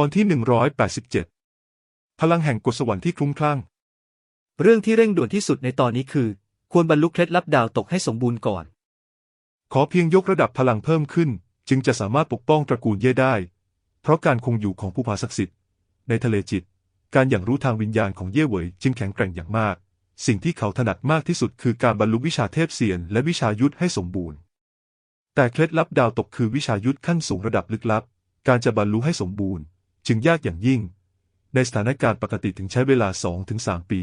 ตอนที่ 187 พลังแห่งกฎสวรรค์ที่คลุ้มคลั่ง เรื่องที่เร่งด่วนที่สุดในตอนนี้คือ ควรบรรลุเคล็ดลับดาวตกให้สมบูรณ์ก่อน ขอเพียงยกระดับพลังเพิ่มขึ้น จึงจะสามารถปกป้องตระกูลเย่ได้ เพราะการคงอยู่ของผู้พาศักดิ์สิทธิ์ในทะเลจิต การอย่างรู้ทางวิญญาณของเย่เหวยจึงแข็งแกร่งอย่างมาก สิ่งที่เขาถนัดมากที่สุดคือการบรรลุวิชาเทพเซียน และวิชายุทธให้สมบูรณ์ แต่เคล็ดลับดาวตกคือวิชายุทธขั้นสูงระดับลึกลับ การจะบรรลุให้สมบูรณ์ จึงยากอย่างยิ่ง ในสถานการณ์ปกติถึงใช้เวลา 2-3 ปี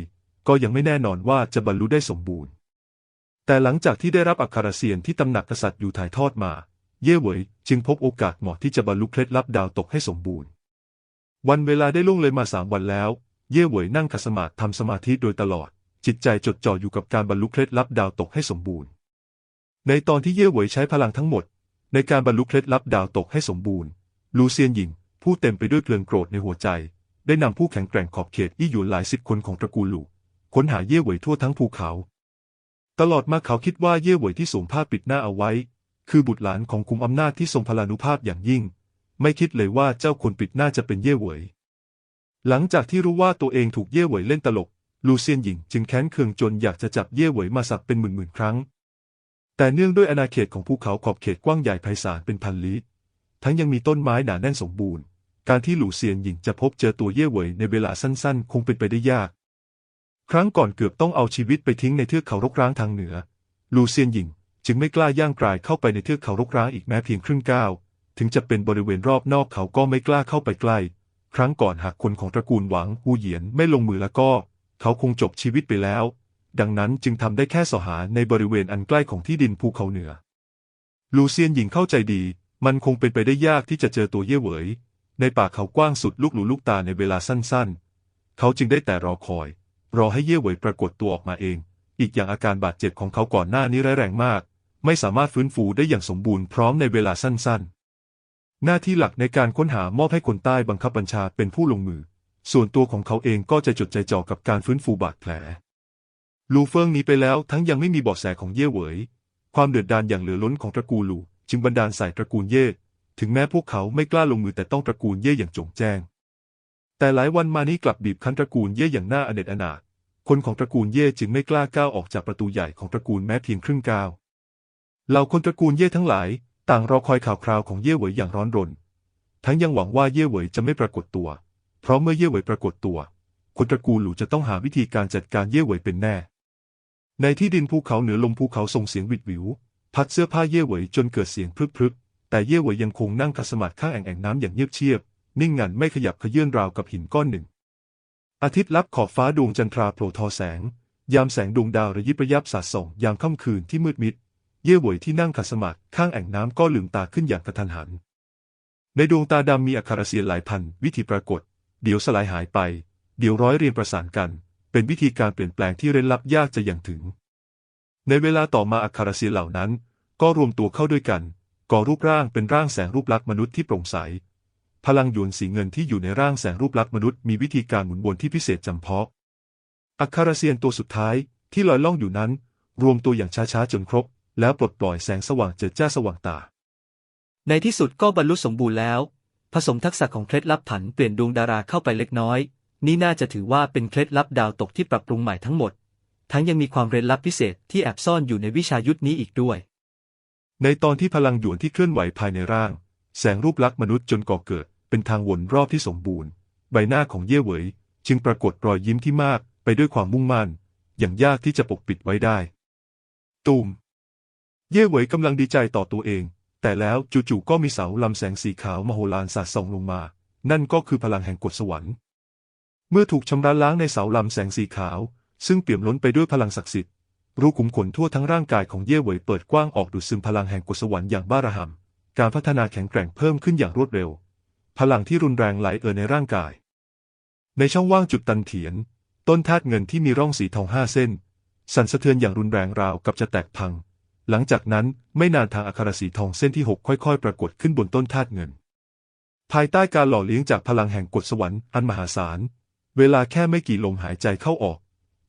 ก็ยังไม่แน่นอนว่าจะบรรลุได้สมบูรณ์ แต่หลังจากที่ได้รับอัครเสียนที่ตำหนักกษัตริย์อยู่ถ่ายทอดมา เย่เหวยจึงพบโอกาสเหมาะที่จะบรรลุเคล็ดลับดาวตกให้สมบูรณ์ วันเวลาได้ล่วงเลยมาสามวันแล้ว เย่เหวยนั่งขัดสมาธิทำสมาธิโดยตลอด จิตใจจดจ่ออยู่กับการบรรลุเคล็ดลับดาวตกให้สมบูรณ์ ในตอนที่เย่เหวยใช้พลังทั้งหมด ในการบรรลุเคล็ดลับดาวตกให้สมบูรณ์ ลูเซียนหญิง ผู้เต็มไปด้วยเพลิงโกรธในหัวใจ ได้นำผู้แข็งแกร่งขอบเขตอี้หยวนหลายสิบคนของตระกูลหลู่ค้นหาเย่เหวยทั่วทั้งภูเขา ตลอดมาเขาคิดว่าเย่เหวยที่สวมผ้าปิดหน้าเอาไว้ คือบุตรหลานของคุมอำนาจที่ทรงพลานุภาพอย่างยิ่ง ไม่คิดเลยว่าเจ้าคนปิดหน้าจะเป็นเย่เหวยหลังจากที่รู้ว่าตัวเองถูกเย่เหวยเล่นตลก ลูเซียนหญิงจึงแค้นเคืองจนอยากจะจับเย่เหวยมาสับเป็นหมื่นๆครั้ง แต่เนื่องด้วยอาณาเขตของภูเขาขอบเขตกว้างใหญ่ไพศาลเป็นพันลี้ทั้งยังมีต้นไม้หนาแน่นสมบูรณ์ การที่หลู่เซียนหญิงจะพบเจอตัวเย่เหวยในเวลาสั้นๆ คงเป็นไปได้ยาก ครั้งก่อนเกือบต้องเอาชีวิตไปทิ้งในเทือกเขารกร้างทางเหนือลูเซียนหญิงจึงไม่กล้าย่างกรายเข้าไปในเทือกเขารกร้างอีกแม้เพียงครึ่งก้าว ถึงจะเป็นบริเวณรอบนอกเขาก็ไม่กล้าเข้าไปใกล้ ครั้งก่อนหากคนของตระกูลหวังฮูเหยียนไม่ลงมือแล้วก็ เขาคงจบชีวิตไปแล้ว ดังนั้นจึงทำได้แค่สหาในบริเวณอันใกล้ของที่ดินภูเขาเหนือ ลูเซียนหญิงเข้าใจดี มันคงเป็นไปได้ยากที่จะเจอตัวเย่เหวย ในป่าเขากว้างสุดลูกหลูลูกตาในเวลาสั้นๆ เขาจึงได้แต่รอคอย รอให้เย่เหวยปรากฏตัวออกมาเอง อีกอย่างอาการบาดเจ็บของเขาก่อนหน้านี้ร้ายแรงมาก ไม่สามารถฟื้นฟูได้อย่างสมบูรณ์พร้อมในเวลาสั้นๆ หน้าที่หลักในการค้นหามอบให้คนใต้บังคับบัญชาเป็นผู้ลงมือ ส่วนตัวของเขาเองก็จะจดใจจ่อกับการฟื้นฟูบาดแผล ลูเฟิงหนีไปแล้วทั้งยังไม่มีเบาะแสของเย่เหวย ความเดือดดาลอย่างเหลือล้นของตระกูลหลูจึงบันดาลใส่ตระกูลเย่ ถึงแม้พวกเขาไม่กล้าลงมือแต่ต้องตระกูลเย่อย่างจงแจ้ง แต่หลายวันมานี้กลับบีบคั้นตระกูลเย่อย่างน่าอเนจอนาถคนของตระกูลเย่จึงไม่กล้าก้าวออกจากประตูใหญ่ของตระกูลแม้เพียงครึ่งก้าวเหล่าคนตระกูลเย่ทั้งหลาย ต่างรอคอยข่าวคราวของเย่เหวยอย่างร้อนรน ทั้งยังหวังว่าเย่เหวยจะไม่ปรากฏตัว เพราะเมื่อเย่เหวยปรากฏตัว คนตระกูลหลู่จะต้องหาวิธีการจัดการเย่เหวยเป็นแน่ ในที่ดินภูเขาเหนือลมภูเขาส่งเสียงวิดวิว พัดเสื้อผ้าเย่เหวยจนเกิดเสียงพรึบพรึบ แต่เย่หวยยังคงนั่งขัดสมาธิข้างแอ่งแอ่งน้ำอย่างเงียบเชียบ นิ่งงันไม่ขยับเขยื่นราวกับหินก้อนหนึ่ง อาทิตย์ลับขอบฟ้าดวงจันทราโผล่ทอแสง ยามแสงดวงดาวระยิบระยับสาดส่องยามค่ำคืนที่มืดมิด เย่หวยที่นั่งขัดสมาธิข้างแอ่งน้ำก็ลืมตาขึ้นอย่างกระทันหัน ในดวงตาดำมีอัคระเสียหลายพันวิธีปรากฏ เดี๋ยวสลายหายไป เดี๋ยวร้อยเรียงประสานกัน เป็นวิธีการเปลี่ยนแปลงที่เร้นลับยากจะยังถึง ในเวลาต่อมาอัคระเสียเหล่านั้น ก็รวมตัวเข้าด้วยกัน ก่อรูปร่างเป็นร่างแสงรูปลักษณ์มนุษย์ที่โปร่งใส พลังหยวนสีเงินที่อยู่ในร่างแสงรูปลักษณ์มนุษย์มีวิธีการหมุนวนที่พิเศษจำเพาะ อัคราเซียนตัวสุดท้ายที่ลอยล่องอยู่นั้น รวมตัวอย่างช้าๆจนครบ แล้วปลดปล่อยแสงสว่างเจิดจ้าสว่างตา ในที่สุดก็บรรลุสมบูรณ์แล้ว ผสมทักษะของเคล็ดลับผันเปลี่ยนดวงดาราเข้าไปเล็กน้อย นี่น่าจะถือว่าเป็นเคล็ดลับดาวตกที่ปรับปรุงใหม่ทั้งหมด ทั้งยังมีความเร้นลับพิเศษที่แอบซ่อนอยู่ในวิชายุทธนี้อีกด้วย ในตอนที่พลังหยวนที่เคลื่อนไหวภายในร่าง แสงรูปลักษณ์มนุษย์จนก่อเกิด เป็นทางวนรอบที่สมบูรณ์ ใบหน้าของเย่เหวย จึงปรากฏรอยยิ้มที่มากไปด้วยความมุ่งมั่น อย่างยากที่จะปกปิดไว้ได้ ตูม เย่เหวยกำลังดีใจต่อตัวเอง แต่แล้วจู่ๆก็มีเสาลำแสงสีขาวมโหฬารสาดส่องลงมา นั่นก็คือพลังแห่งกฎสวรรค์ เมื่อถูกชำระล้างในเสาลำแสงสีขาว ซึ่งเปี่ยมล้นไปด้วยพลังศักดิ์สิทธิ์ รูขุมขนทั่วทั้งร่างกายของเย่เหวยเปิดกว้างออกดูดซึมพลังแห่งกฎสวรรค์อย่างบ้าระห่ำการพัฒนาแข็งแกร่งเพิ่มขึ้นอย่างรวดเร็ว พลังที่รุนแรงไหลเอ่อในร่างกาย ในช่องว่างจุดตันเถียน ต้นธาตุเงินที่มีร่องสีทองห้าเส้น สั่นสะเทือนอย่างรุนแรงราวกับจะแตกพัง หลังจากนั้นไม่นานทางอัครสีทองเส้นที่หกค่อยๆ ปรากฏขึ้นบนต้นธาตุเงิน ภายใต้การหล่อเลี้ยงจากพลังแห่งกฎสวรรค์อันมหาศาลเวลาแค่ไม่กี่ลมหายใจเข้าออก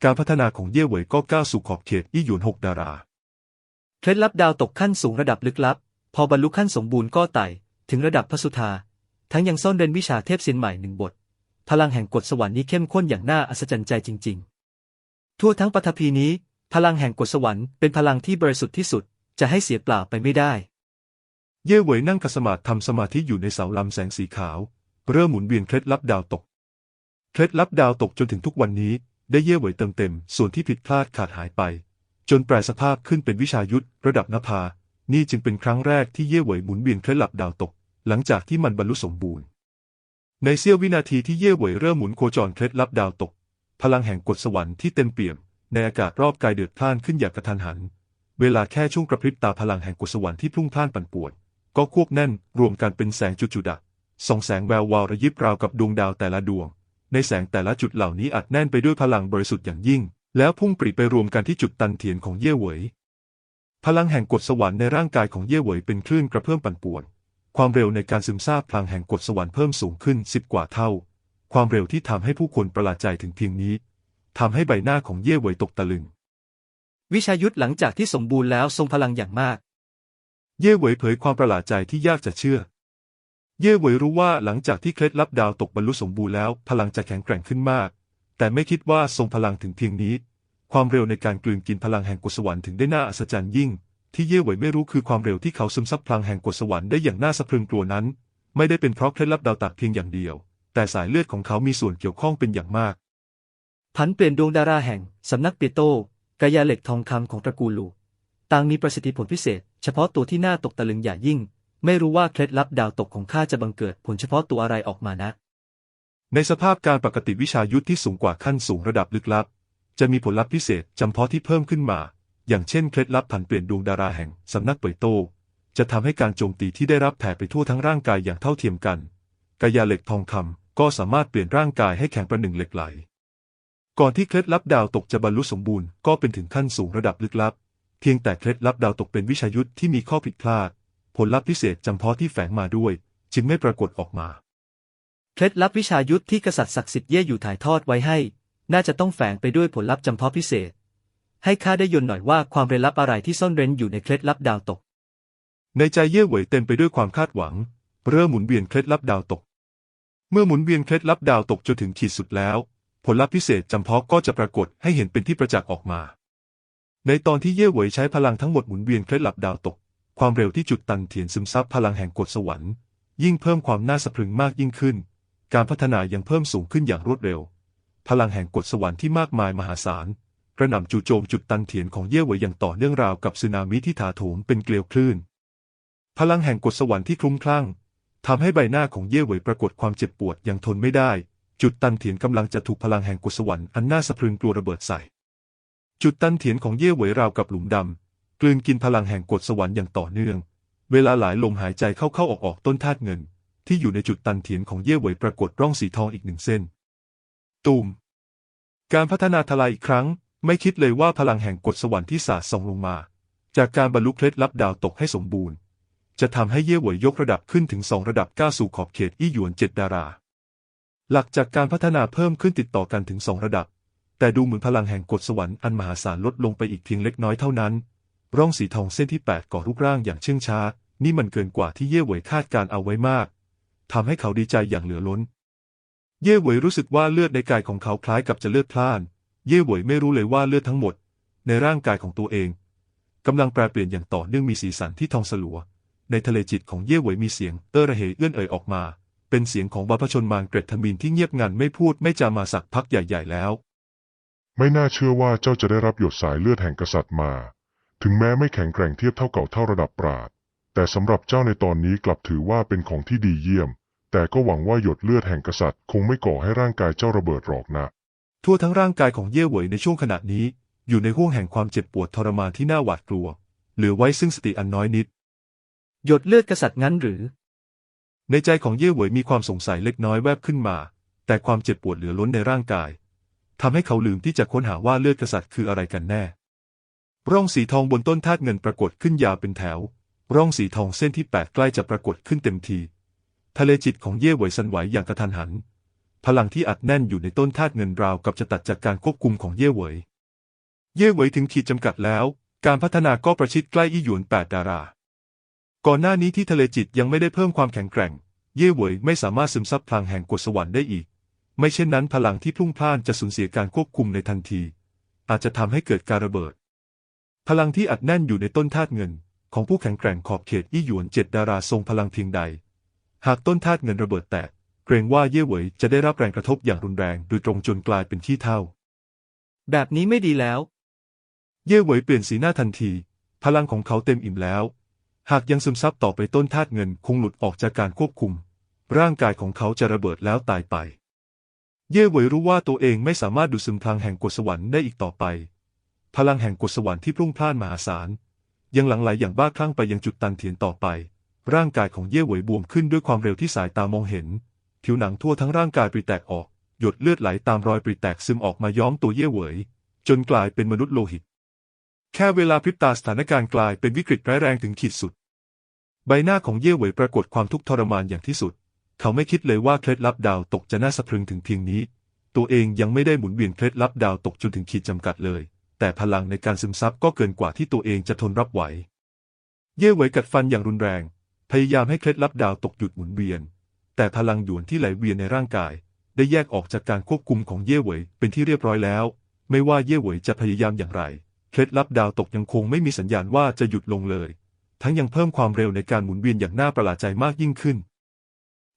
การพัฒนาของเย่เหวยก็ก้าวสู่ขอบเขตอี้หยวนหกดารา เคล็ดลับดาวตกขั้นสูงระดับลึกลับ พอบรรลุขั้นสมบูรณ์ก็ไต่ ถึงระดับพระสุธาททั้งยังซ่อนเร้นวิชาเทพเซียนใหม่หนึ่งบท พลังแห่งกฎสวรรค์นี้เข้มข้นอย่างน่าอัศจรรย์ใจจริง ๆ ทั่วทั้งปฐพีนี้ พลังแห่งกฎสวรรค์เป็นพลังที่บริสุทธิ์ที่สุด จะให้เสียเปล่าไปไม่ได้ เย่เหวยนั่งขัดสมาธิทำสมาธิอยู่ในเสาลำแสงสีขาว เริ่มหมุนเวียนเคล็ดลับดาวตก เคล็ดลับดาวตกจนถึงทุกวันนี้ ได้เย่เหวยเติมเต็ม ส่วนที่ผิดพลาดขาดหายไป จนแปลสภาพขึ้นเป็นวิชายุทธระดับนภา นี่จึงเป็นครั้งแรกที่เย่เหวยหมุนเวียนเคล็ดลับดาวตก หลังจากที่มันบรรลุสมบูรณ์ ในเสี้ยววินาทีที่เย่เหวยเริ่มหมุนโคจรเคล็ดลับดาวตก พลังแห่งกฎสวรรค์ที่เต็มเปี่ยม ในอากาศรอบกายเดือดพล่านขึ้นอย่างกระทันหัน เวลาแค่ช่วงกระพริบตาพลังแห่งกฎสวรรค์ที่พุ่งพล่านปั่นป่วนก็ควบแน่นรวมกันเป็นแสงจุดๆอะส่องแสงแวววาวระยิบราวกับดวงดาวแต่ละดวง ในแสงแต่ละจุดเหล่านี้อัดแน่นไปด้วยพลังบริสุทธิ์อย่างยิ่ง แล้วพุ่งปรีไปรวมกันที่จุดตันเทียนของเย่เหวย พลังแห่งกฎสวรรค์ในร่างกายของเย่เหวยเป็นคลื่นกระเพื่อมปั่นป่วน ความเร็วในการซึมซาบพลังแห่งกฎสวรรค์เพิ่มสูงขึ้นสิบกว่าเท่า ความเร็วที่ทำให้ผู้คนประหลาดใจถึงเพียงนี้ทำให้ใบหน้าของเย่เหวยตกตะลึง วิชายุทธหลังจากที่สมบูรณ์แล้วทรงพลังอย่างมาก เย่เหวยเผยความประหลาดใจที่ยากจะเชื่อ เย่เหวยรู้ว่าหลังจากที่เคล็ดลับดาวตกบรรลุสมบูรณ์แล้ว พลังจะแข็งแกร่งขึ้นมาก แต่ไม่คิดว่าทรงพลังถึงเพียงนี้ ความเร็วในการกลืนกินพลังแห่งกฎสวรรค์ถึงได้น่าอัศจรรย์ยิ่ง ที่เย่เหวยไม่รู้คือความเร็วที่เขาซึมซับพลังแห่งกฎสวรรค์ได้อย่างน่าสะพรึงกลัวนั้น ไม่ได้เป็นเพราะเคล็ดลับดาวตัดเพียงอย่างเดียว แต่สายเลือดของเขามีส่วนเกี่ยวข้องเป็นอย่างมาก ผันเปลี่ยนดวงดาราแห่งสำนักเปียโตกายาเหล็กทองคำของตระกูลลูต่างมีประสิทธิผลพิเศษ เฉพาะตัวที่น่าตกตะลึงอย่างยิ่ง ไม่รู้ว่าเคล็ดลับดาวตกของข้าจะบังเกิดผลเฉพาะตัวอะไรออกมานะ ในสภาพการปกติวิชายุทธที่สูงกว่าขั้นสูงระดับลึกลับ จะมีผลลัพธ์พิเศษจำเพาะที่เพิ่มขึ้นมา อย่างเช่นเคล็ดลับผันเปลี่ยนดวงดาราแห่งสำนักเป่ยโต จะทำให้การโจมตีที่ได้รับแผ่ไปทั่วทั้งร่างกายอย่างเท่าเทียมกัน กายาเหล็กทองคำก็สามารถเปลี่ยนร่างกายให้แข็งประหนึ่งเหล็กไหล ก่อนที่เคล็ดลับดาวตกจะบรรลุสมบูรณ์ก็เป็นถึงขั้นสูงระดับลึกลับ เพียงแต่เคล็ดลับดาวตกเป็นวิชายุทธที่มีข้อผิดพลาด ผลลัพธ์พิเศษจำเพาะที่แฝงมาด้วย จึงไม่ปรากฏออกมา เคล็ดลับวิชายุทธที่กษัตริย์ศักดิ์สิทธิ์เย่อยู่ถ่ายทอดไว้ให้ น่าจะต้องแฝงไปด้วยผลลัพธ์จำเพาะพิเศษ ให้ข้าได้ยนต์หน่อยว่าความเร้นลับอะไรที่ซ่อนเร้นอยู่ในเคล็ดลับดาวตก ในใจเย่เหวยเต็มไปด้วยความคาดหวัง เริ่มหมุนเวียนเคล็ดลับดาวตก เมื่อหมุนเวียนเคล็ดลับดาวตกจนถึงขีดสุดแล้ว ผลลัพธ์พิเศษจำเพาะก็จะปรากฏให้เห็นเป็นที่ประจักษ์ออกมา ในตอนที่เย่เหวยใช้พลังทั้งหมดหมุนเวียนเคล็ดลับดาวตก ความเร็วที่จุดตันเทียนซึมซับพลังแห่งกฎสวรรค์ ยิ่งเพิ่มความน่าสะพรึงมากยิ่งขึ้น การพัฒนายังเพิ่มสูงขึ้นอย่างรวดเร็ว พลังแห่งกฎสวรรค์ที่มากมายมหาศาลกระหน่ำจู่โจมจุดตันเทียนของเย่เหวยอย่างต่อเนื่องราวกับสึนามิที่ถาโถมเป็นเกลียวคลื่น พลังแห่งกฎสวรรค์ที่คลุ้มคลั่งทำให้ใบหน้าของเย่เหวยปรากฏความเจ็บปวดอย่างทนไม่ได้ จุดตันเถียนกำลังจะถูกพลังแห่งกฎสวรรค์อันน่าสะพรึงกลัวระเบิดใส่ จุดตันเถียนของเย่เหวยราวกับหลุมดำ กลืนกินพลังแห่งกฎสวรรค์อย่างต่อเนื่อง เวลาหลายลมหายใจเข้าๆออกๆต้นธาตุเงิน ที่อยู่ในจุดตันเถียนของเย่เหวยปรากฏร่องสีทองอีกหนึ่งเส้น ตูม การพัฒนาทลายอีกครั้ง ไม่คิดเลยว่าพลังแห่งกฎสวรรค์ที่สาดส่องลงมา จากการบรรลุเคล็ดลับดาวตกให้สมบูรณ์ จะทำให้เย่เหวยยกระดับขึ้นถึงสองระดับก้าวสู่ขอบเขตอี้หยวนเจ็ดดารา หลักจากการพัฒนาเพิ่มขึ้นติดต่อกันถึงสองระดับ แต่ดูเหมือนพลังแห่งกฎสวรรค์อันมหาศาลลดลงไปอีกเพียงเล็กน้อยเท่านั้น ร่องสีทองเส้นที่แปดก่อรูปร่างอย่างเชื่องช้า นี่มันเกินกว่าที่เย่เหวยคาดการเอาไว้มากทำให้เขาดีใจอย่างเหลือล้น เย่เหวยรู้สึกว่าเลือดในกายของเขาคล้ายกับจะเลือดพล่าน เย่เหวยไม่รู้เลยว่าเลือดทั้งหมด ในร่างกายของตัวเองกำลังแปรเปลี่ยนอย่างต่อเนื่องมีสีสันที่ทองสลัว ในทะเลจิตของเย่เหวยมีเสียงเออระเหยเอื้อนเอ่ยออกมา เป็นเสียงของบรรพชนมารเกรดทมินที่เงียบงันไม่พูดไม่จามาสักพักใหญ่ ๆ แล้ว ไม่น่าเชื่อว่าเจ้าจะได้รับหยดสายเลือดแห่งกษัตริย์มา ถึงแม้ไม่แข็งแกร่งเทียบเท่าเก่าเท่าระดับปราด แต่สำหรับเจ้าในตอนนี้กลับถือว่าเป็นของที่ดีเยี่ยม แต่ก็หวังว่าหยดเลือดแห่งกษัตริย์ คงไม่ก่อให้ร่างกายเจ้าระเบิดหรอกนะ ทั่วทั้งร่างกายของเย่เหวยในช่วงขณะนี้ อยู่ในห้วงแห่งความเจ็บปวดทรมานที่น่าหวาดกลัว เหลือไว้ซึ่งสติอันน้อยนิด หยดเลือดกษัตริย์งั้นหรือ ในใจของเย่เหวยมีความสงสัยเล็กน้อยแวบขึ้นมา แต่ความเจ็บปวดเหลือล้นในร่างกายทำให้เขาลืมที่จะค้นหาว่าเลือดกษัตริย์คืออะไรกันแน่ ร่องสีทองบนต้นธาตุเงินปรากฏขึ้นยาวเป็นแถว ร่องสีทองเส้นที่แปดใกล้จะปรากฏขึ้นเต็มที ทะเลจิตของเย่เหวยสั่นไหวอย่างกระทันหัน พลังที่อัดแน่นอยู่ในต้นธาตุเงินราวกับจะตัดจากการควบคุมของเย่เหวย เย่เหวยถึงขีดจำกัดแล้ว การพัฒนาก็ประชิดใกล้อี้หยวนแปดดารา ก่อนหน้านี้ที่ทะเลจิตยังไม่ได้เพิ่มความแข็งแกร่ง เย่เหวยไม่สามารถซึมซับพลังแห่งกฎสวรรค์ได้อีก ไม่เช่นนั้นพลังที่พลุ่งพล่านจะสูญเสียการควบคุมในทันที อาจจะทำให้เกิดการระเบิด พลังที่อัดแน่นอยู่ในต้นธาตุเงิน ของผู้แข็งแกร่งขอบเขตอี้หยวนเจ็ดดาราทรงพลังเพียงใด หากต้นธาตุเงินระเบิดแตก เกรงว่าเย่เหวยจะได้รับแรงกระทบอย่างรุนแรงโดยตรงจนกลายเป็นขี้เถ้าแบบนี้ไม่ดีแล้ว เย่เหวยเปลี่ยนสีหน้าทันที พลังของเขาเต็มอิ่มแล้ว หากยังซึมซับต่อไปต้นธาตุเงินคงหลุดออกจากการควบคุม ร่างกายของเขาจะระเบิดแล้วตายไป เย่เหวยรู้ว่าตัวเองไม่สามารถดูดซึมพลังแห่งกฎสวรรค์ได้อีกต่อไป พลังแห่งกฎสวรรค์ที่พรุ่งพล่านมหาศาล ยังหลั่งไหลอย่างบ้าคลั่งไปยังจุดตันเถียนต่อไป ร่างกายของเย่หวยบวมขึ้นด้วยความเร็วที่สายตามองเห็น ผิวหนังทั่วทั้งร่างกายปริแตกออก หยดเลือดไหลตามรอยปริแตกซึมออกมาย้อมตัวเย่หวย จนกลายเป็นมนุษย์โลหิต แค่เวลาพริบตาสถานการณ์กลายเป็นวิกฤตร้ายแรงถึงขีดสุด ใบหน้าของเย่หวยปรากฏความทุกข์ทรมานอย่างที่สุด เขาไม่คิดเลยว่าเคล็ดลับดาวตกจะน่าสะพรึงถึงเพียงนี้ ตัวเองยังไม่ได้หมุนเวียนเคล็ดลับดาวตกจนถึงขีดจำกัดเลย แต่พลังในการซึมซับก็เกินกว่าที่ตัวเองจะทนรับไหว เย่เหวยกัดฟันอย่างรุนแรง พยายามให้เคล็ดลับดาวตกหยุดหมุนเวียน แต่พลังหยวนที่ไหลเวียนในร่างกาย ได้แยกออกจากการควบคุมของเย่เหวยเป็นที่เรียบร้อยแล้ว ไม่ว่าเย่เหวยจะพยายามอย่างไร เคล็ดลับดาวตกยังคงไม่มีสัญญาณว่าจะหยุดลงเลย ทั้งยังเพิ่มความเร็วในการหมุนเวียนอย่างน่าประหลาดใจมากยิ่งขึ้น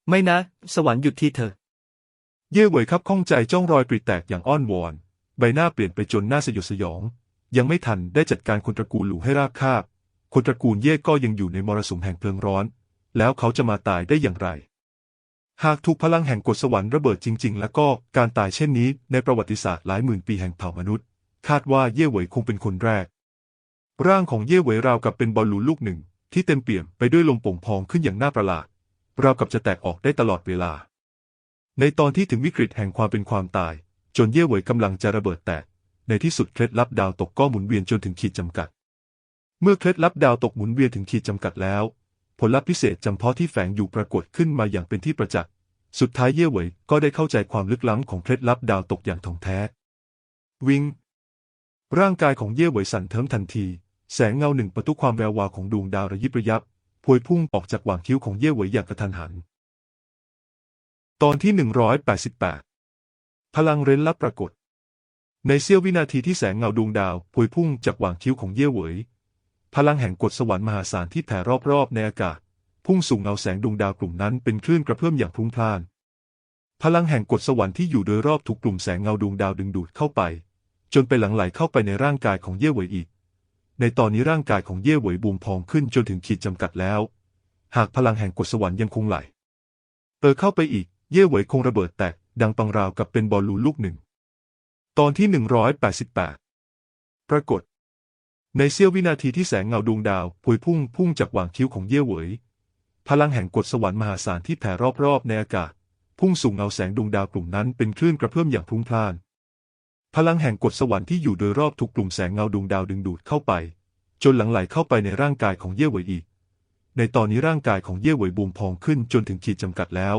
ไม่นะ สวรรค์หยุดที่เธอ เย่เหวยครับข้องใจจ้องรอยปริแตกอย่างอ้อนวอน ใบหน้าเปลี่ยนไปจนหน่าสยดสยอง ยังไม่ทันได้จัดการคนตระกูลหลูให้ราบคาบ คนตระกูลเย่ก็ยังอยู่ในมรสุมแห่งเพลิงร้อน แล้วเขาจะมาตายได้อย่างไร หากถูกพลังแห่งกฎสวรรค์ระเบิดจริง ๆ แล้วก็การตายเช่นนี้ในประวัติศาสตร์หลายหมื่นปีแห่งเผ่ามนุษย์ คาดว่าเย่เหวยคงเป็นคนแรก ร่างของเย่เหวยราวกับเป็นบอลลูนลูกหนึ่ง ที่เต็มเปี่ยมไปด้วยลมโป่งพองขึ้นอย่างน่าประหลาดราวกับจะแตกออกได้ตลอดเวลา ในตอนที่ถึงวิกฤตแห่งความเป็นความตาย จนเย่เหวยกำลังจะระเบิดแตก ในที่สุดเคล็ดลับดาวตกก็หมุนเวียนจนถึงขีดจำกัด เมื่อเคล็ดลับดาวตกหมุนเวียนถึงขีดจำกัดแล้ว ผลลัพธ์พิเศษจำเพาะที่แฝงอยู่ปรากฏขึ้นมาอย่างเป็นที่ประจักษ์สุดท้ายเย่เหวยก็ได้เข้าใจความลึกล้ำของเคล็ดลับดาวตกอย่างถ่องแท้ วิงร่างกายของเย่เหวยสั่นเทิมทันที แสงเงาหนึ่งประตุความแวววาวของดวงดาวระยิบระยับพวยพุ่งออกจากหว่างคิ้วของเย่เหวยอย่างกระทันหัน ตอนที่ 188 พลังเร้นลับปรากฏ ในเสี้ยววินาทีที่แสงเงาดวงดาวพวยพุ่งจากหว่างคิ้วของเย่เหวย พลังแห่งกฎสวรรค์มหาศาลที่แผ่รอบๆในอากาศ พุ่งสู่เงาแสงดวงดาวกลุ่มนั้นเป็นคลื่นกระเพื่อมอย่างพลุ่งพล่าน พลังแห่งกฎสวรรค์ที่อยู่โดยรอบถูกกลุ่มแสงเงาดวงดาวดึงดูดเข้าไป จนไปหลังไหลเข้าไปในร่างกายของเย่เหวยอีก ในตอนนี้ร่างกายของเย่เหวยบวมพองขึ้นจนถึงขีดจำกัดแล้ว หากพลังแห่งกฎสวรรค์ยังคงไหลเออเข้าไปอีก เย่เหวยคงระเบิดแตก ดังปังราวกับเป็นบอลลูนลูกหนึ่ง ตอนที่ 188 ปรากฏ ในเสี้ยววินาทีที่แสงเงาดวงดาวพวยพุ่งพุ่งจากหว่างคิ้วของเย่เหวยพลังแห่งกฎสวรรค์มหาศาลที่แผ่รอบๆในอากาศ พุ่งสู่เงาแสงดวงดาวกลุ่มนั้นเป็นคลื่นกระเพื่อมอย่างพลุ่งพล่าน พลังแห่งกฎสวรรค์ที่อยู่โดยรอบถูกกลุ่มแสงเงาดวงดาวดึงดูดเข้าไป จนหลังไหลเข้าไปในร่างกายของเย่เหวยอีก ในตอนนี้ร่างกายของเย่เหวยบวมพองขึ้นจนถึงขีดจำกัดแล้ว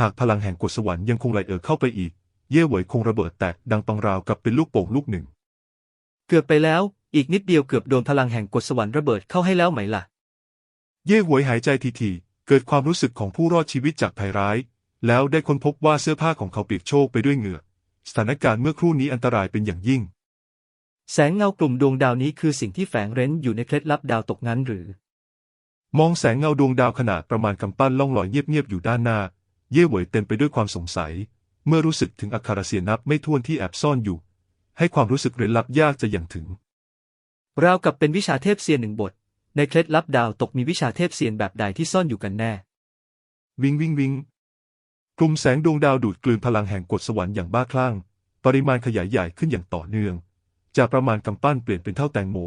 หากพลังแห่งกฎสวรรค์ยังคงไหลเอ่อเข้าไปอีก เย่เหวยคงระเบิดแตกดังปังราวกับเป็นลูกโป่งลูกหนึ่ง เกือบไปแล้ว อีกนิดเดียวเกือบโดนพลังแห่งกฎสวรรค์ระเบิดเข้าให้แล้วไหมล่ะ เย่หวยหายใจทีๆเกิดความรู้สึกของผู้รอดชีวิตจากภัยร้าย แล้วได้ค้นพบว่าเสื้อผ้าของเขาเปียกโชกไปด้วยเหงื่อ สถานการณ์เมื่อครู่นี้อันตรายเป็นอย่างยิ่ง แสงเงากลุ่มดวงดาวนี้คือสิ่งที่แฝงเร้นอยู่ในเคล็ดลับดาวตกงั้นหรือ มองแสงเงาดวงดาวขนาดประมาณกำปั้นล่องลอยเงียบๆอยู่ด้านหน้า เย่เหวยเต็มไปด้วยความสงสัย เมื่อรู้สึกถึงอัคราเสียนับไม่ถ้วนที่แอบซ่อนอยู่ ให้ความรู้สึกเร้นลับยากจะอย่างถึง ราวกับเป็นวิชาเทพเซียนหนึ่งบท ในเคล็ดลับดาวตกมีวิชาเทพเซียนแบบใดที่ซ่อนอยู่กันแน่ วิงวิงวิงกลุ่มแสงดวงดาวดูดกลืนพลังแห่งกฎสวรรค์อย่างบ้าคลั่ง ปริมาณขยายใหญ่ขึ้นอย่างต่อเนื่อง จากประมาณกำปั้นเปลี่ยนเป็นเท่าแตงโม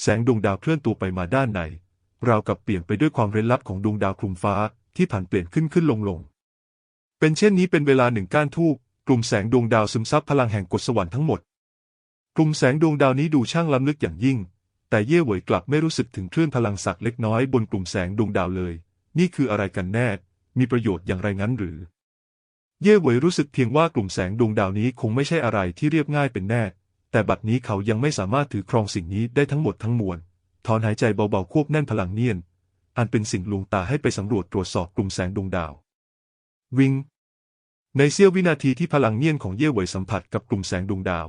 แสงดวงดาวเคลื่อนตัวไปมาด้านใน ราวกับเปลี่ยนไปด้วยความเร้นลับของดวงดาวคลุมฟ้าที่ผันเปลี่ยนขึ้นขึ้นลงลง เป็นเช่นนี้เป็นเวลาหนึ่งก้านทูบกลุ่มแสงดวงดาวซึมซับพลังแห่งกฎสวรรค์ทั้งหมด กลุ่มแสงดวงดาวนี้ดูช่างล้ำลึกอย่างยิ่ง แต่เย่เหวยกลับไม่รู้สึกถึงคลื่นพลังศักย์เล็กน้อยบนกลุ่มแสงดวงดาวเลย นี่คืออะไรกันแน่ มีประโยชน์อย่างไรงั้นหรือ เย่เหวยรู้สึกเพียงว่ากลุ่มแสงดวงดาวนี้คงไม่ใช่อะไรที่เรียบง่ายเป็นแน่ แต่บัดนี้เขายังไม่สามารถถือครองสิ่งนี้ได้ทั้งหมดทั้งมวล ถอนหายใจเบาๆควบแน่นพลังเนียน อันเป็นสิ่งลวงตาให้ไปสำรวจตรวจสอบกลุ่มแสงดวงดาว วิง ในเสี้ยววินาทีที่พลังเงียนของเย่เหวยสัมผัสกับกลุ่มแสงดวงดาว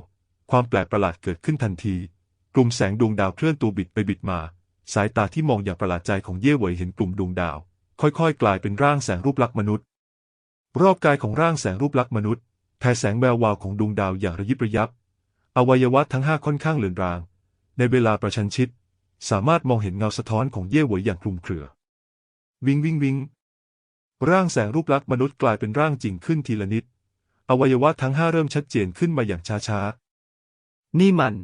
ความแปลกประหลาดเกิดขึ้นทันที กลุ่มแสงดวงดาวเคลื่อนตัวบิดไปบิดมา สายตาที่มองอย่างประหลาดใจของเย่เหวยเห็นกลุ่มดวงดาว ค่อยๆ กลายเป็นร่างแสงรูปลักษณ์มนุษย์ รอบกายของร่างแสงรูปลักษณ์มนุษย์แผ่แสงแวววาวของดวงดาวอย่างระยิบระยับ อวัยวะทั้งห้าค่อนข้างเลือนราง ในเวลาประชันชิด สามารถมองเห็นเงาสะท้อนของเย่เหวยอย่างคลุมเครือ วิงวิงวิง ร่างแสงรูปลักษณ์มนุษย์กลายเป็นร่างจริงขึ้นทีละนิด อวัยวะทั้งห้าเริ่มชัดเจนขึ้นมาอย่างช้านี่มัน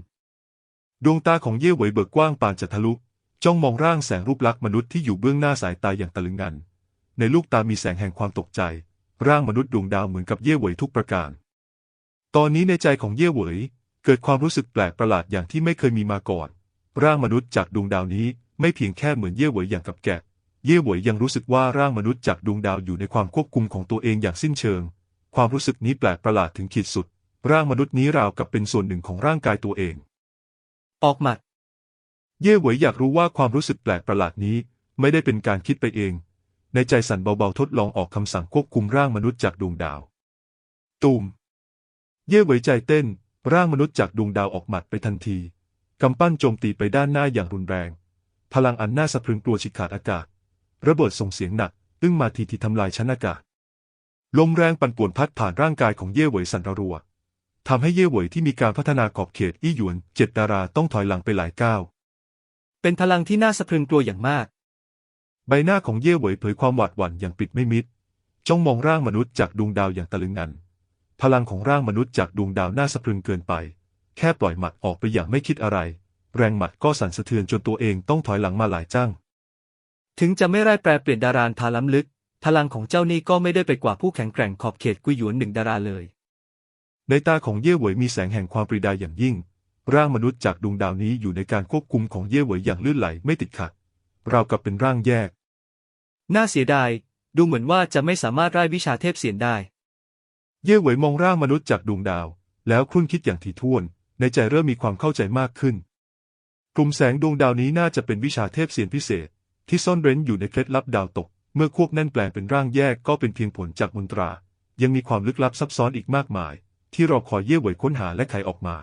ดวงตาของเย่เหวยเบิกกว้างปานจะทะลุ จ้องมองร่างแสงรูปลักษณ์มนุษย์ที่อยู่เบื้องหน้าสายตาอย่างตะลึงงัน ในลูกตามีแสงแห่งความตกใจ ร่างมนุษย์ดวงดาวเหมือนกับเย่เหวยทุกประการ ตอนนี้ในใจของเย่เหวยเกิดความรู้สึกแปลกประหลาดอย่างที่ไม่เคยมีมาก่อน ร่างมนุษย์จากดวงดาวนี้ไม่เพียงแค่เหมือนเย่เหวยอย่างกับแกะ เย่เหวยยังรู้สึกว่าร่างมนุษย์จากดวงดาวอยู่ในความควบคุมของตัวเองอย่างสิ้นเชิง ความรู้สึกนี้แปลกประหลาดถึงขีดสุด ร่างมนุษย์นี้ราวกับเป็นส่วนหนึ่งของร่างกายตัวเอง ออกหมัด เย่เหวยอยากรู้ว่าความรู้สึกแปลกประหลาดนี้ ไม่ได้เป็นการคิดไปเอง ในใจสั่นเบาๆทดลองออกคำสั่งควบคุมร่างมนุษย์จากดวงดาว ตูม เย่เหวยใจเต้น ร่างมนุษย์จากดวงดาวออกหมัดไปทันทีกำปั้นโจมตีไปด้านหน้าอย่างรุนแรง พลังอันน่าสะพรึงกลัวฉีกขาดอากาศ ระเบิดส่งเสียงหนัก อึ้งมาทีที่ทำลายชั้นอากาศ ลมแรงปั่นป่วนพัดผ่านร่างกายของเย่เหวยสั่นระรัวทำให้เย่เหวยที่มีการพัฒนาขอบเขตอี้หยวนเจ็ดดาราต้องถอยหลังไปหลายก้าว เป็นพลังที่น่าสะพรึงกลัวอย่างมาก ใบหน้าของเย่เหวยเผยความหวาดหวั่นอย่างปิดไม่มิด จ้องมองร่างมนุษย์จากดวงดาวอย่างตะลึงงัน พลังของร่างมนุษย์จากดวงดาวน่าสะพรึงเกินไป แค่ปล่อยหมัดออกไปอย่างไม่คิดอะไร แรงหมัดก็สั่นสะเทือนจนตัวเองต้องถอยหลังมาหลายจ้าง ถึงจะไม่ไร้แปรเปลี่ยนดารานพาล้ำลึก พลังของเจ้านี่ก็ไม่ได้ไปกว่าผู้แข็งแกร่งขอบเขตกุยหยวนหนึ่งดาราเลย ในตาของเย่เหวยมีแสงแห่งความปรีดาอย่างยิ่ง ร่างมนุษย์จากดวงดาวนี้อยู่ในการควบคุมของเย่เหวยอย่างลื่นไหลไม่ติดขัดราวกับเป็นร่างแยก น่าเสียดาย ดูเหมือนว่าจะไม่สามารถไร้วิชาเทพเสียนได้ เย่เหวยมองร่างมนุษย์จากดวงดาว แล้วครุ่นคิดอย่างถี่ถ้วน ในใจเริ่มมีความเข้าใจมากขึ้น กลุ่มแสงดวงดาวนี้น่าจะเป็นวิชาเทพเสียนพิเศษ ที่ซ่อนเร้นอยู่ในเคล็ดลับดาวตก เมื่อควบแน่นแปลงเป็นร่างแยกก็เป็นเพียงผลจากมนตรา ยังมีความลึกลับซับซ้อนอีกมากมาย ที่รอคอยเย่เหวยค้นหาและไขออกมา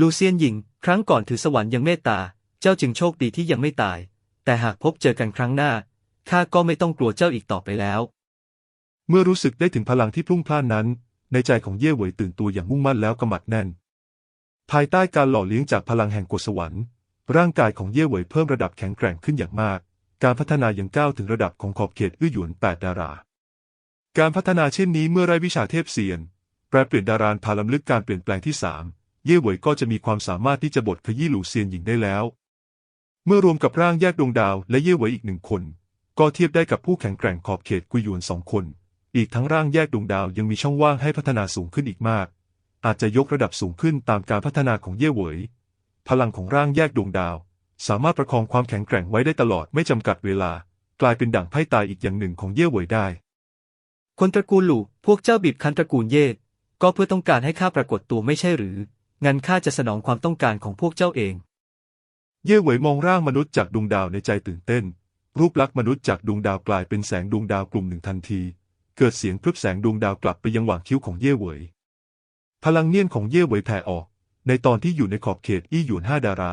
ลูเซียนหญิง ครั้งก่อนถือสวรรค์ยังเมตตา เจ้าจึงโชคดีที่ยังไม่ตาย แต่หากพบเจอกันครั้งหน้าข้าก็ไม่ต้องกลัวเจ้าอีกต่อไปแล้ว เมื่อรู้สึกได้ถึงพลังที่พรุ่งพล่านนั้น ในใจของเย่เหวยตื่นตัวอย่างมุ่งมั่นแล้วกำมัดแน่น ภายใต้การหล่อเลี้ยงจากพลังแห่งกฎสวรรค์ ร่างกายของเย่เหวยเพิ่มระดับแข็งแกร่งขึ้นอย่างมาก การพัฒนายังก้าวถึงระดับของขอบเขตอื้อหยวนแปดดารา การพัฒนาเช่นนี้เมื่อไร้วิชาเทพเซียน แปรเปลี่ยนดารานพาลำลึกการเปลี่ยนแปลงที่สามเย่เหวยก็จะมีความสามารถที่จะบดขยี้หลูเซียนหญิงได้แล้ว เมื่อรวมกับร่างแยกดวงดาวและเย่เหวยอีกหนึ่งคน ก็เทียบได้กับผู้แข็งแกร่งขอบเขตกุยหยวนสองคน อีกทั้งร่างแยกดวงดาวยังมีช่องว่างให้พัฒนาสูงขึ้นอีกมาก อาจจะยกระดับสูงขึ้นตามการพัฒนาของเย่เหวย พลังของร่างแยกดวงดาว สามารถประคองความแข็งแกร่งไว้ได้ตลอดไม่จำกัดเวลา กลายเป็นด่างไพ่ตายอีกอย่างหนึ่งของเย่เหวยได้ คนตระกูลหลู่พวกเจ้าบีบคั้นตระกูลเย่ก็เพื่อต้องการให้ข้าปรากฏตัวไม่ใช่หรือ งั้นข้าจะสนองความต้องการของพวกเจ้าเอง เย่เหวยมองร่างมนุษย์จากดวงดาวในใจตื่นเต้น รูปลักษณ์มนุษย์จากดวงดาวกลายเป็นแสงดวงดาวกลุ่มหนึ่งทันที เกิดเสียงพรึบแสงดวงดาวกลับไปยังหว่างคิ้วของเย่เหวย พลังเนียนของเย่เหวยแผ่ออก ในตอนที่อยู่ในขอบเขตอี้หยวนห้าดารา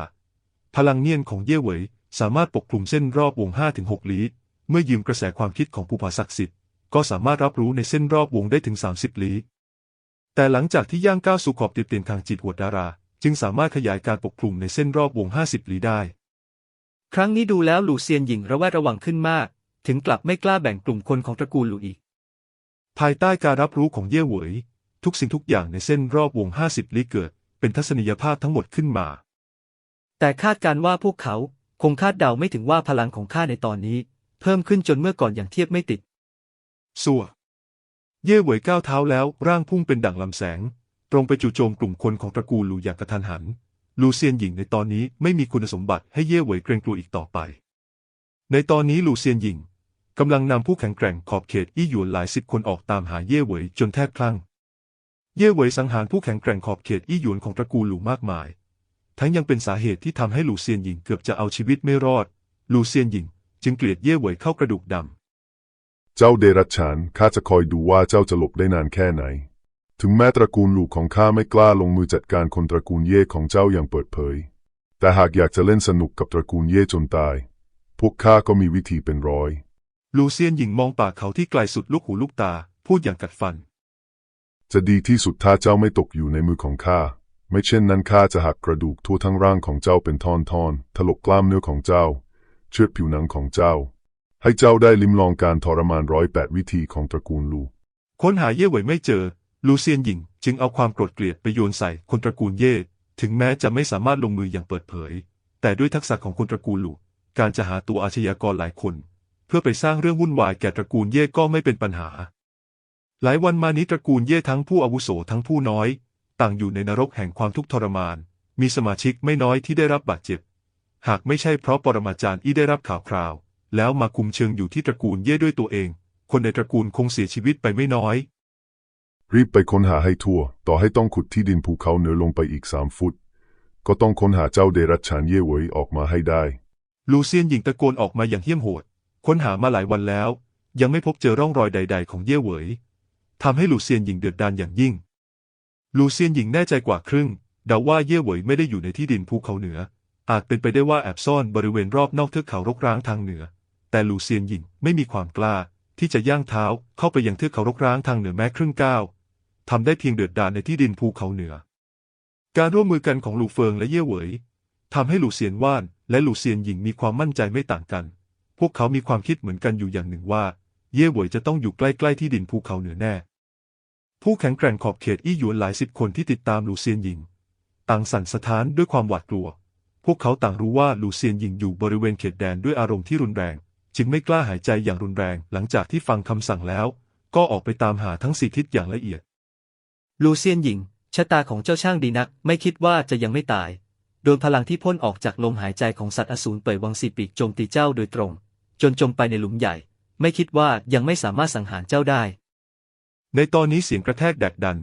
พลังเนียนของเย่เหวยสามารถปกคลุมเส้นรอบวง5ถึง6ลี้เมื่อยืมกระแสความคิดของภูผาศักดิ์สิทธิ์ก็สามารถรับรู้ในเส้นรอบวงได้ถึง 30 ลี้ แต่หลังจากที่ย่างก้าวสู่ขอบติดเปลี่ยนทางจิตหัวดารา จึงสามารถขยายการปกคลุมในเส้นรอบวง 50 ลี้ได้ ครั้งนี้ดูแล้วหลู่เซียนหญิงระแวดระวังขึ้นมาก ถึงกลับไม่กล้าแบ่งกลุ่มคนของตระกูลหลู่อีก ภายใต้การรับรู้ของเย่เหวย ทุกสิ่งทุกอย่างในเส้นรอบวง 50 ลี้เกิด เป็นทัศนียภาพทั้งหมดขึ้นมา แต่คาดการณ์ว่าพวกเขาคงคาดเดาไม่ถึงว่าพลังของข้าในตอนนี้ เพิ่มขึ้นจนเมื่อก่อนอย่างเทียบไม่ติด สัว เย่เหวยก้าวเท้าแล้วร่างพุ่งเป็นดั่งลำแสง ตรงไปจู่โจมกลุ่มคนของตระกูลหลูอย่างกระทันหัน ลูเซียนหญิงในตอนนี้ไม่มีคุณสมบัติให้เย่เหวยเกรงกลัวอีกต่อไป ในตอนนี้ลูเซียนหญิงกำลังนำผู้แข็งแกร่งขอบเขตอี้หยวนหลายสิบคนออกตามหาเย่เหวยจนแทบคลั่ง เย่เหวยสังหารผู้แข็งแกร่งขอบเขตอี้หยวนของตระกูลหลูมากมาย ทั้งยังเป็นสาเหตุที่ทำให้ลูเซียนหญิงเกือบจะเอาชีวิตไม่รอดลูเซียนหญิง จึงเกลียดเย่เหวยเข้ากระดูกดำเจ้าเดรัจฉานข้าจะคอยดูว่าเจ้าจะหลบได้นานแค่ไหน ถึงแม้ตระกูลลูกของข้าไม่กล้าลงมือจัดการคนตระกูลเย่ของเจ้าอย่างเปิดเผย แต่หากอยากจะเล่นสนุกกับตระกูลเย่จนตาย พวกข้าก็มีวิธีเป็นร้อย ลูเซียนหญิงมองปากเขาที่ไกลสุดลูกหูลูกตา พูดอย่างกัดฟัน จะดีที่สุดถ้าเจ้าไม่ตกอยู่ในมือของข้า ไม่เช่นนั้นข้าจะหักกระดูกทั่วทั้งร่างของเจ้าเป็นท่อนๆ ถลกกล้ามเนื้อของเจ้า เชือดผิวหนังของเจ้า ให้เจ้าได้ลิ้มลองการทรมานร้อยแปดวิธีของตระกูลลู ค้นหาเย่เหวยไม่เจอ ลูเซียนหญิงจึงเอาความโกรธเกลียดไปโยนใส่คนตระกูลเย่ ถึงแม้จะไม่สามารถลงมืออย่างเปิดเผย แต่ด้วยทักษะของคนตระกูลลูการจะหาตัวอาชญากรหลายคน เพื่อไปสร้างเรื่องวุ่นวายแก่ตระกูลเย่ก็ไม่เป็นปัญหา หลายวันมานี้ตระกูลเย่ทั้งผู้อาวุโสทั้งผู้น้อย ต่างอยู่ในนรกแห่งความทุกข์ทรมาน มีสมาชิกไม่น้อยที่ได้รับบาดเจ็บ หากไม่ใช่เพราะปรมาจารย์อีได้รับข่าวคราว แล้วมาคุมเชิงอยู่ที่ตระกูลเย่ด้วยตัวเอง คนในตระกูลคงเสียชีวิตไปไม่น้อย รีบไปค้นหาให้ทั่ว ต่อให้ต้องขุดที่ดินภูเขาเหนือลงไปอีกสามฟุต ก็ต้องค้นหาเจ้าเดรัจฉานเย่เหวยออกมาให้ได้ ลูเซียนหญิงตะโกนออกมาอย่างเหี้ยมโหด ค้นหามาหลายวันแล้ว ยังไม่พบเจอร่องรอยใด ๆ ของเย่เหวย ทำให้ลูเซียนหญิงเดือดดานอย่างยิ่ง ลูเซียนหญิงแน่ใจกว่าครึ่งเดาว่าเย่เหวยไม่ได้อยู่ในที่ดินภูเขาเหนือ อาจเป็นไปได้ว่าแอบซ่อนบริเวณรอบนอกเทือกเขารกร้างทางเหนือ แต่ลูเซียนหญิงไม่มีความกล้า ที่จะย่างเท้าเข้าไปยังเทือกเขารกร้างทางเหนือแม้ครึ่งก้าวทำได้เพียงเดือดดานในที่ดินภูเขาเหนือ การร่วมมือกันของหลูเฟิงและเย่เหวยทำให้หลูเซียนว่านและหลูเซียนหญิงมีความมั่นใจไม่ต่างกัน พวกเขามีความคิดเหมือนกันอยู่อย่างหนึ่งว่า เย่เหวยจะต้องอยู่ใกล้ๆที่ดินภูเขาเหนือแน่ ผู้แข็งแกร่งขอบเขตอี้หยวนหลายสิบคนที่ติดตามลูเซียนหญิง ต่างสั่นสะท้านด้วยความหวาดกลัว พวกเขาต่างรู้ว่าลูเซียนหญิงอยู่บริเวณเขตแดนด้วยอารมณ์ที่รุนแรง จึงไม่กล้าหายใจอย่างรุนแรง หลังจากที่ฟังคำสั่งแล้ว ก็ออกไปตามหาทั้งสี่ทิศอย่างละเอียด ลูเซียนหญิงชะตาของเจ้าช่างดีนัก ไม่คิดว่าจะยังไม่ตาย โดนพลังที่พ่นออกจากลมหายใจของสัตว์อสูรเป่ยวังสีปีกโจมตีเจ้าโดยตรง จนจมไปในหลุมใหญ่ ไม่คิดว่ายังไม่สามารถสังหารเจ้าได้ ในตอนนี้เสียงกระแทกแดกดัน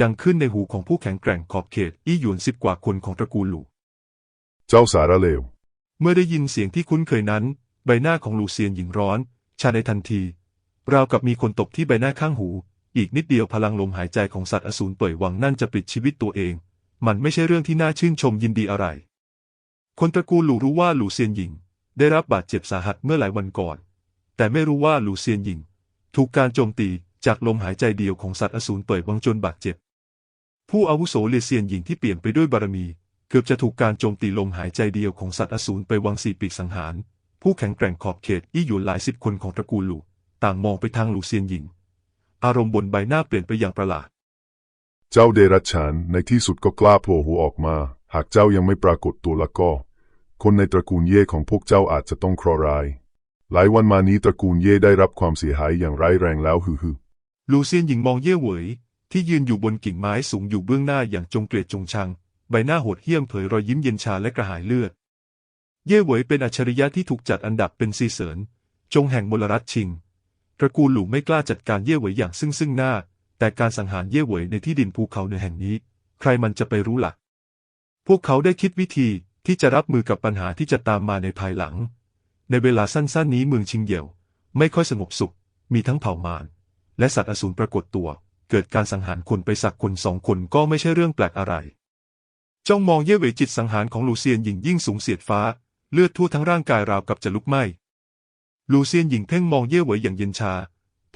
ดังขึ้นในหูของผู้แข็งแกร่งขอบเขตอี้หยวนสิบกว่าคนของตระกูลหลูเจ้าสารเลว เมื่อได้ยินเสียงที่คุ้นเคยนั้น ใบหน้าของลูเซียนหญิงร้อน ชาในทันที ราวกับมีคนตบที่ใบหน้าข้างหู อีกนิดเดียวพลังลมหายใจของสัตว์อสูรเป่ยวังนั่นจะปลิดชีวิตตัวเอง มันไม่ใช่เรื่องที่น่าชื่นชมยินดีอะไร คนตระกูลหลูรู้ว่าหลูเซียนหญิง ได้รับบาดเจ็บสาหัสเมื่อหลายวันก่อน แต่ไม่รู้ว่าหลูเซียนหญิง ถูกการโจมตี จากลมหายใจเดียวของสัตว์อสูรเป่ยวังจนบาดเจ็บ ผู้อาวุโสเลเซียนหญิงที่เปลี่ยนไปด้วยบารมี เกือบจะถูกการโจมตีลมหายใจเดียวของสัตว์อสูรไปวังสีปีกสังหาร ผู้แข็งแกร่งขอบเขตอี้หยวนหลายสิบคนของตระกูลหลูต่างมองไปทางหลู่เซียนหญิง อารมณ์บนใบหน้าเปลี่ยนไปอย่างประหลาด เจ้าเดรัจฉานในที่สุดก็กล้าโผล่หัวออกมา หากเจ้ายังไม่ปรากฏตัวแล้วก็ คนในตระกูลเย่ของพวกเจ้าอาจจะต้องเคราะห์ร้าย หลายวันมานี้ตระกูลเย่ได้รับความเสียหายอย่างร้ายแรงแล้วฮือฮือ ลูเซียนหญิงมองเย่เหวย ที่ยืนอยู่บนกิ่งไม้สูงอยู่เบื้องหน้าอย่างจงเกลียดจงชัง ใบหน้าโหดเหี้ยมเผยรอยยิ้มเย็นชาและกระหายเลือด เย่เหวยเป็นอัจฉริยะที่ถูกจัดอันดับเป็นซีเสินจงแห่งมลรัฐชิง ตระกูลหลู่ไม่กล้าจัดการเย่เหวยอย่างซึ่งซึ่งหน้า แต่การสังหารเย่เหวยในที่ดินภูเขาเหนือแห่งนี้ ใครมันจะไปรู้ล่ะพวกเขาได้คิดวิธีที่จะรับมือกับปัญหาที่จะตามมาในภายหลัง ในเวลาสั้นๆนี้เมืองชิงเหยี่ยว ไม่ค่อยสงบสุข มีทั้งเผ่ามาร และสัตว์อสูรปรากฏตัว เกิดการสังหารคนไปสักคนสองคนก็ไม่ใช่เรื่องแปลกอะไรจ้องมองเย่เหวยจิตสังหารของลูเซียนหญิงยิ่งสูงเสียดฟ้า เลือดทั่วทั้งร่างกายราวกับจะลุกไหม้ลูเซียนหญิงเพ่งมองเย่เหวยอย่างเย็นชา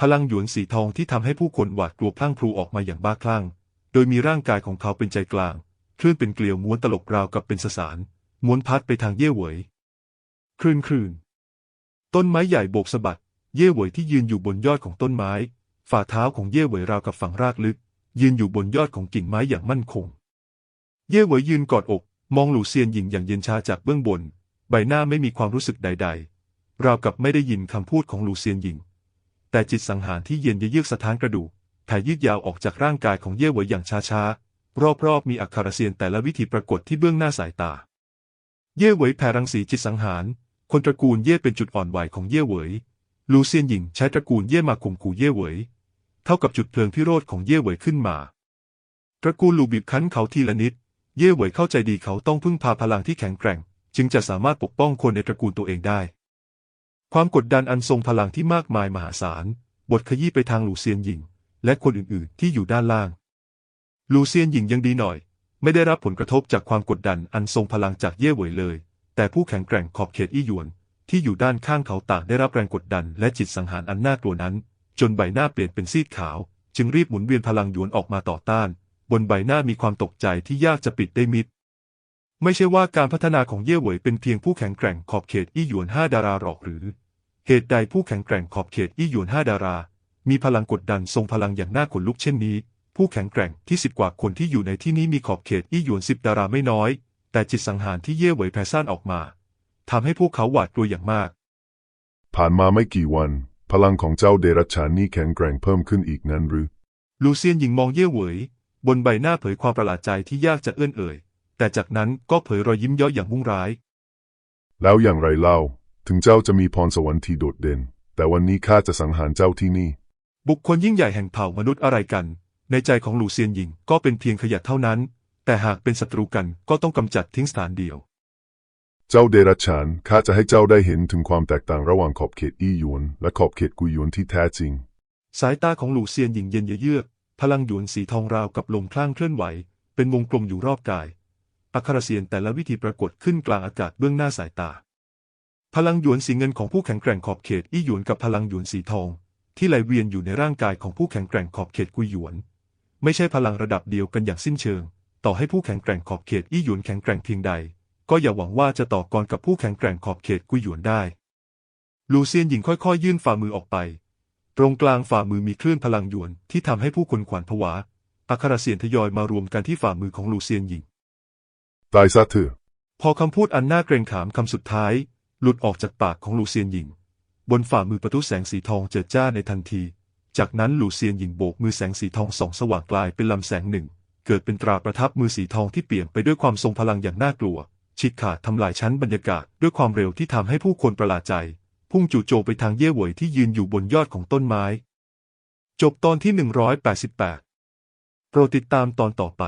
พลังหยวนสีทองที่ทำให้ผู้คนหวาดกลัวพลั่งพลูออกมาอย่างบ้าคลั่ง โดยมีร่างกายของเขาเป็นใจกลางคลื่นเป็นเกลียวม้วนตลกราวกับเป็นสสาร ม้วนพัดไปทางเย่เหวยคลื่นคลื่นต้นไม้ใหญ่โบกสะบัด เย่เหวยที่ยืนอยู่บนยอดของต้นไม้ ฝ่าเท้าของเย่เหวยราวกับฝังรากลึก ยืนอยู่บนยอดของกิ่งไม้อย่างมั่นคง เย่เหวยยืนกอดอก มองหลู่เซียนหญิงอย่างเย็นชาจากเบื้องบน ใบหน้าไม่มีความรู้สึกใด ๆ ราวกับไม่ได้ยินคำพูดของหลู่เซียนหญิง แต่จิตสังหารที่เย็นเยือกสะท้านกระดูกแผ่ยืดยาวออกจากร่างกายของเย่เหวยอย่างช้าๆรอบๆมีอักขระเซียนแต่ละวิธีปรากฏที่เบื้องหน้าสายตา เย่เหวยแผ่รังสีจิตสังหาร คนตระกูลเย่เป็นจุดอ่อนไหวของเย่เหวยลูเซียนหญิงใช้ตระกูลเย่มาข่มขู่เย่เหวย เท่ากับจุดเพลิงพิโรธของเย่เหวยขึ้นมา ตระกูลหลูบีบคั้นเขาทีละนิด เย่เหวยเข้าใจดีเขาต้องพึ่งพาพลังที่แข็งแกร่ง จึงจะสามารถปกป้องคนในตระกูลตัวเองได้ ความกดดันอันทรงพลังที่มากมายมหาศาล บทขยี้ไปทางหลูเซียนหญิง และคนอื่นๆ ที่อยู่ด้านล่างหลูเซียนหญิงยังดีหน่อย ไม่ได้รับผลกระทบจากความกดดันอันทรงพลังจากเย่เหวยเลย แต่ผู้แข็งแกร่งขอบเขตอี้หยวนที่อยู่ด้านข้างเขาต่างได้รับแรงกดดันและจิตสังหารอันน่ากลัวนั้น จนใบหน้าเปลี่ยนเป็นซีดขาว จึงรีบหมุนเวียนพลังหยวนออกมาต่อต้าน บนใบหน้ามีความตกใจที่ยากจะปิดได้มิด ไม่ใช่ว่าการพัฒนาของเย่เหวยเป็นเพียงผู้แข็งแกร่งขอบเขตอี้หยวนห้าดาราหรอกหรือ เหตุใดผู้แข็งแกร่งขอบเขตอี้หยวนห้าดารา มีพลังกดดันทรงพลังอย่างน่าขนลุกเช่นนี้ ผู้แข็งแกร่งที่สิบกว่าคนที่อยู่ในที่นี้มีขอบเขตอี้หยวนสิบดาราไม่น้อย แต่จิตสังหารที่เย่เหวยแผ่ซ่านออกมาทำให้พวกเขาหวาดกลัวอย่างมาก ผ่านมาไม่กี่วัน พลังของเจ้าเดรัจฉานนี่แข็งแกร่งเพิ่มขึ้นอีกนั้นหรือ ลูเซียนหญิงมองเย่เหวย บนใบหน้าเผยความประหลาดใจที่ยากจะเอื้อนเอ่ย แต่จากนั้นก็เผยรอยยิ้มเย้ออย่างมุ่งร้าย แล้วอย่างไรเล่า ถึงเจ้าจะมีพรสวรรค์ที่โดดเด่น แต่วันนี้ข้าจะสังหารเจ้าที่นี่ บุคคลยิ่งใหญ่แห่งเผ่ามนุษย์อะไรกัน ในใจของหลูเซียนหญิงก็เป็นเพียงขยะเท่านั้น แต่หากเป็นศัตรูกันก็ต้องกำจัดทิ้งสถานเดียว เจ้าเดรัจฉานข้าจะให้เจ้าได้เห็นถึงความแตกต่างระหว่างขอบเขตอี้หยวนและขอบเขตกุยหยวนที่แท้จริง สายตาของหลู่เซียนหญิงเย็นเยือก พลังหยวนสีทองราวกับลมคลั่งเคลื่อนไหว เป็นวงกลมอยู่รอบกาย อัครเสียนแต่ละวิธีปรากฏขึ้นกลางอากาศเบื้องหน้าสายตา พลังหยวนสีเงินของผู้แข็งแกร่งขอบเขตอี้หยวนกับพลังหยวนสีทอง ที่ไหลเวียนอยู่ในร่างกายของผู้แข็งแกร่งขอบเขตกุยหยวน ไม่ใช่พลังระดับเดียวกันอย่างสิ้นเชิง ต่อให้ผู้แข็งแกร่งขอบเขตอี้หยวนแข็งแกร่งเพียงใด ก็อย่าหวังว่าจะต่อกรกับผู้แข็งแกร่งขอบเขตกุยหยวนได้ ลูเซียนหญิงค่อยๆ ยื่นฝ่ามือออกไป ตรงกลางฝ่ามือมีคลื่นพลังหยวนที่ทำให้ผู้คนขวัญผวา อัครเสียนทยอยมารวมกันที่ฝ่ามือของลูเซียนหญิง ตายซะเถอะ พอคำพูดอันน่าเกรงขามคำสุดท้าย หลุดออกจากปากของลูเซียนหญิง บนฝ่ามือประทุแสงสีทองเจิดจ้าในทันที จากนั้นลูเซียนหญิงโบกมือแสงสีทองส่องสว่างกลายเป็นลำแสงหนึ่ง เกิดเป็นตราประทับมือสีทองที่เปลี่ยนไปด้วยความทรงพลังอย่างน่ากลัว ฉีกขาดทำลายชั้นบรรยากาศด้วยความเร็วที่ทำให้ผู้คนประหลาดใจ พุ่งจู่โจมไปทางเย่เหวยที่ยืนอยู่บนยอดของต้นไม้ จบตอนที่ 188 โปรดติดตามตอนต่อไป